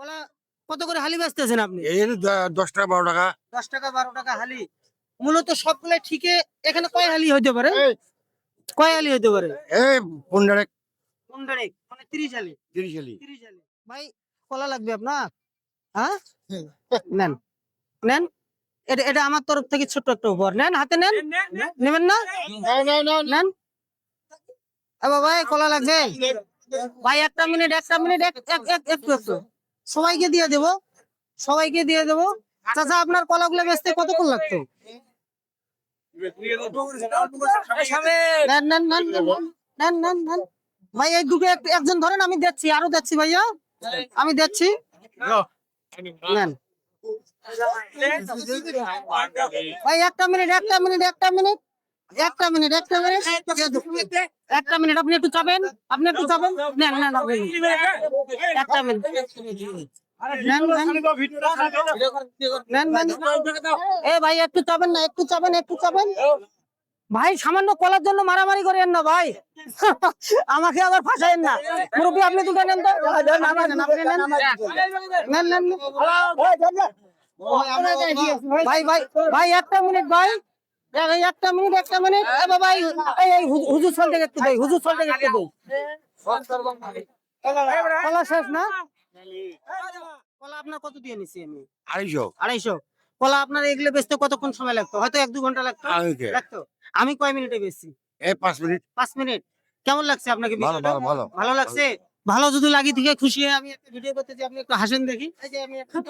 কলা কত করে হালি বেচতেছেন আপনি? এই দশ টাকা বারো টাকা। দশ টাকা বারো টাকা হালি। মূলত সবগুলো ঠিকই এখানে কয় হালি হইতে পারে? কয় হালি হইতে পারে? এই পনেরো। পনেরো মানে তিরিশ হালি। তিরিশ হালি। তিরিশ হালি। ভাই কলা লাগবে আপনার? হ্যাঁ? নেন। নেন। এটা এটা আমার তরফ থেকে ছোট্ট একটা উপহার। নেন হাতে নেন। নেবেন না? নেন বাবা এই কলা লাগবে? ভাই একটা মিনিট একটা মিনিট এক এক এক একটু একটু। সবাইকে দিয়ে দেব। সবাইকে দিয়ে দেব। চাচা, আপনার কলাগুলো বেচতে কতক্ষণ লাগতো? ভাই, এই দুটো একজন ধরেন, আমি দেখছি আরও দেখছি ভাইয়া। আমি দেখছি নেন। ভাই, একটা মিনিট একটা মিনিট একটা মিনিট। একটা মিনিট একটা মিনিট। একটা মিনিট আপনি একটু চাবেন আপনি একটু চাবেন নেন নেন একটা মিনিট। এ ভাই একটু চাবেন না একটু চাবেন একটু চাবেন ভাই সামান্য কলার জন্য মারামারি করেন না ভাই। আমাকে আবার ফাঁসাইন না। মুরব্বী আপনি দুটো নেন তো। নেন নেন। ভাই ভাই ভাই একটা মিনিট ভাই, একটা মিনিট একটা মিনিট। বাবা এই হুজুর সল থেকে একটু দেই হুজুর সল থেকে একটু দেই কলা শেষ না? কলা আপনার কত দিয়ে নিছি আমি? আড়াইশো। আড়াইশো। কলা আপনার এগুলো বেচতে কতক্ষণ সময় লাগতো? হয়তো এক দু ঘণ্টা লাগতো। লাগতো। আমি কয় মিনিটে বেচছি? এই পাঁচ মিনিট। পাঁচ মিনিট। কেমন লাগছে আপনাকে ভালো ভিডিওটা? ভালো ভালো। ভালো লাগছে? ভালো যদি লাগি থেকে খুশি হয়ে আমি একটা ভিডিও করতে চাই আপনি একটু হাসেন দেখি। এই যে আমি একটু-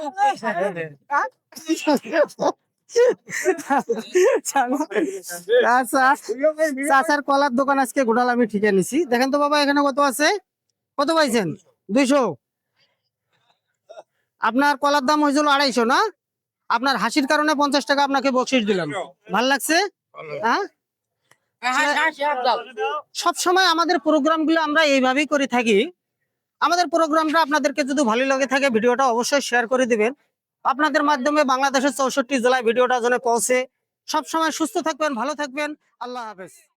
চাচার কলার দোকান আজকে আমি নিছি। দেখেন তো বাবা, এখানে কত আছে? কত পাইছেন? দুইশো। আপনার কলার দাম হয়েছিল আড়াইশো, না? আপনার হাসির কারণে পঞ্চাশ টাকা আপনাকে বকশিস দিলাম। ভালো লাগছে? হ্যাঁ? সব সময় আমাদের প্রোগ্রামগুলো আমরা এইভাবেই করে থাকি। আমাদের প্রোগ্রামটা আপনাদেরকে যদি ভালো লাগে থাকে, ভিডিওটা অবশ্যই শেয়ার করে দিবেন। আপনাদের মাধ্যমে বাংলাদেশের চৌষট্টি জেলায় ভিডিওটা যেন পৌঁছে। সবসময় সুস্থ থাকবেন, ভালো থাকবেন। আল্লাহ হাফেজ।